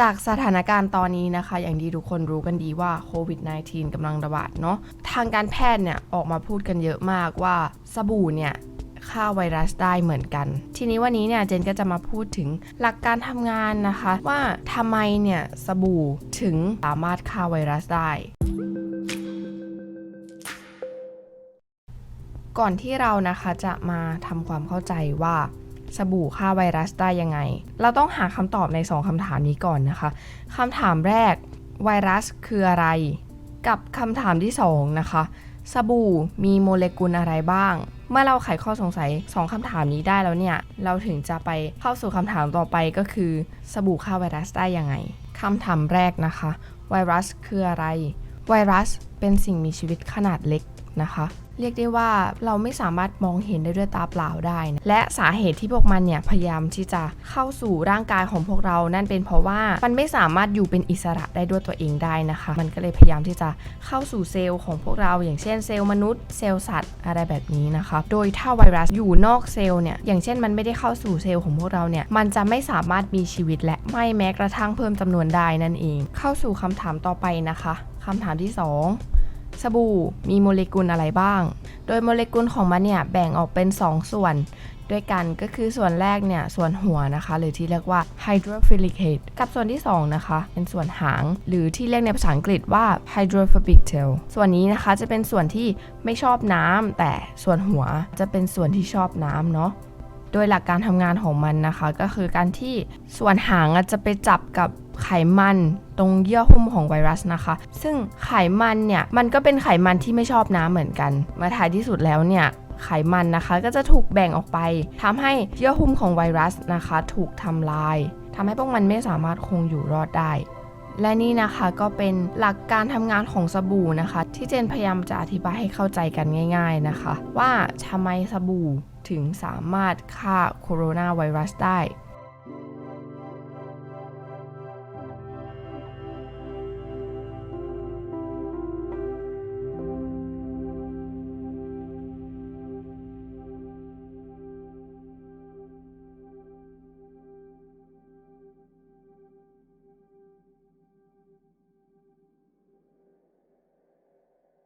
จากสถานการณ์ตอนนี้นะคะ อย่างที่ทุกคนรู้กันดีว่าโควิด -19 กำลังระบาดเนาะทางการแพทย์เนี่ยออกมาพูดกันเยอะมากว่าสบู่เนี่ยฆ่าไวรัสได้เหมือนกัน ทีนี้วันนี้เนี่ยเจนก็จะมาพูดถึงหลักการทำงานนะคะ ว่าทำไมเนี่ยสบู่ถึงสามารถฆ่าไวรัสได้ก่อนที่เรานะคะจะมาทำความเข้าใจว่า สบู่ฆ่าไวรัสได้ยังไง เราต้องหาคำตอบใน 2คำถามนี้ก่อนนะคะคำถามแรกไวรัสคืออะไร กับคำถามที่ 2 นะคะ สบู่มีโมเลกุลอะไรบ้าง เมื่อเราไขข้อสงสัย 2คำถามนี้ได้แล้วเนี่ย เราถึงจะไปเข้าสู่คำถามต่อไปก็คือ สบู่ฆ่าไวรัสได้ยังไงคำถามแรกนะคะ ไวรัสคืออะไร ไวรัสเป็นสิ่งมีชีวิตขนาดเล็กนะคะ เรียกได้ว่าเราไม่สามารถมองเห็นได้ด้วยตาเปล่าได้นะและสาเหตุที่พวกมันเนี่ยพยายามที่จะเข้าสู่ร่างกายของพวกเรา นั่นเป็นเพราะว่ามันไม่สามารถอยู่เป็นอิสระได้ด้วยตัวเองได้นะคะ มันก็เลยพยายามที่จะเข้าสู่เซลล์ของพวกเรา อย่างเช่นเซลล์มนุษย์เซลล์สัตว์อะไรแบบนี้นะคะโดยถ้าไวรัสอยู่นอกเซลล์เนี่ยอย่างเช่นมันไม่ได้เข้าสู่เซลล์ของพวกเราเนี่ยมันจะไม่สามารถมีชีวิตและไม่แม้กระทั่งเพิ่มจำนวนได้นั่นเอง เข้าสู่คำถามต่อไปนะคะคำถามที่สอง สบู่มีโมเลกุลอะไรบ้าง โดยโมเลกุลของมันเนี่ยแบ่งออกเป็น 2 ส่วนด้วยกันก็คือส่วนแรกเนี่ยส่วนหัวนะคะ หรือที่เรียกว่า hydrophilicate กับส่วนที่ 2 นะคะ เป็นส่วนหาง หรือที่เรียกในภาษาอังกฤษว่า hydrophobic tail ส่วนนี้นะคะจะเป็นส่วนที่ไม่ชอบน้ำแต่ส่วนหัวจะเป็นส่วนที่ชอบน้ำเนาะโดยหลักการทำงานของมันนะคะ ก็คือการที่ส่วนหางจะไปจับกับ ไขมันตรงเยื่อหุ้มของไวรัสนะคะ ซึ่งไขมันเนี่ยมันก็เป็นไขมันที่ไม่ชอบน้ำเหมือนกัน มาท้ายที่สุดแล้วเนี่ยไขมันนะคะก็จะถูกแบ่งออกไปทำให้เยื่อหุ้มของไวรัสนะคะ ถูกทำลายทำให้พวกมันไม่สามารถคงอยู่รอดได้ และนี่นะคะก็เป็นหลักการทำงานของสบู่นะคะ ที่เจนพยายามจะอธิบายให้เข้าใจกันง่าย ๆนะคะ ว่าทำไมสบู่ถึงสามารถฆ่าโคโรนาไวรัสได้